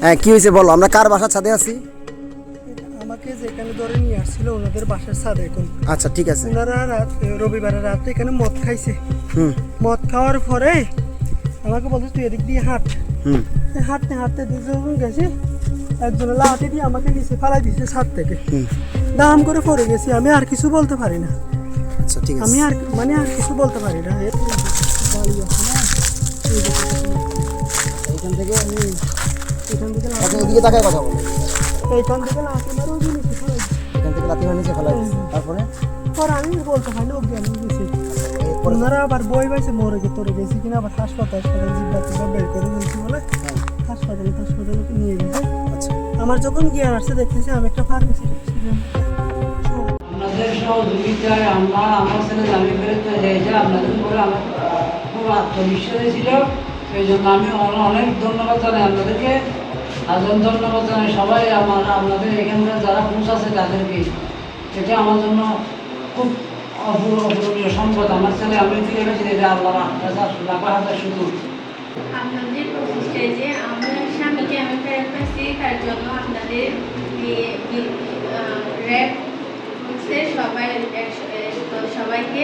হ্যাঁ কি হয়েছে বলো? আমরা কার বাসার ছাদে আছি? আমাকে যেখানে ধরে নিয়ে আসছিল ওনাদের বাসার ছাদে এখন। আচ্ছা ঠিক আছে। ওনারা রাত রবিবারের রাতে এখানে মদ খাইছে। হুম। মদ খাওয়ার পরে আমাকে বলছে তুই এদিক দিয়ে হাঁট। হুম। হাঁটতে হাঁটতে দুজন গেছি একজন লাঠি দিয়ে আমাকে নিচে ফালাই দিয়েছে ছাদ থেকে। দাম করে পড়ে গেছি আমি আর কিছু বলতে পারি না। আচ্ছা ঠিক আছে। আমি আর মানে আর কিছু বলতে পারি না। এখান থেকে হুম। এদিকে তাকায় কথা বলো। এইখান থেকে লাঠি মারে ওই নিচে ফেলাই দিয়েছে। এখান থেকে লাথি নিচে ফেলা তারপরে? পর আমি বলতে পারি না অজ্ঞান হয়ে গেছি। এরপরে? ওনারা আবার বই পাইছে মরে গে তোরে গেছি কিনা আবার হাসপাতাল হাসপাতাল জিব্বা টিব্বা বের করে ফেলছি বলে। হ্যাঁ, হাসপাতালে হাসপাতালে নিয়ে গেছে। আচ্ছা। আমার যখন জ্ঞান আসছে দেখতেছি আমি একটা ফার্মেসি আপনাদের সহযোগিতায় আমরা আমার ছেলে করে চলে যাইছে আপনাদের উপরে আমার খুব আত্মবিশ্বাস ছিল। সেই জন্য আমি অনেক ধন্যবাদ জানাই আপনাদেরকে। আজন ধন্যবাদ জানাই সবাই আমার আপনাদের এখানকার যারা পৌঁছাচ্ছে তাদেরকে। এটা আমার জন্য খুব অপূর্ব অপূরণীয় সম্পদ। আমার ছেলে আমি ফিরে গেছি এটা আল্লাহ লাখা হাজার শুধু। আপনাদের প্রচেষ্টায় যে আমার স্বামীকে আমি ফেরত পাচ্ছি তার জন্য আপনাদের র্যাপ সবাই সবাইকে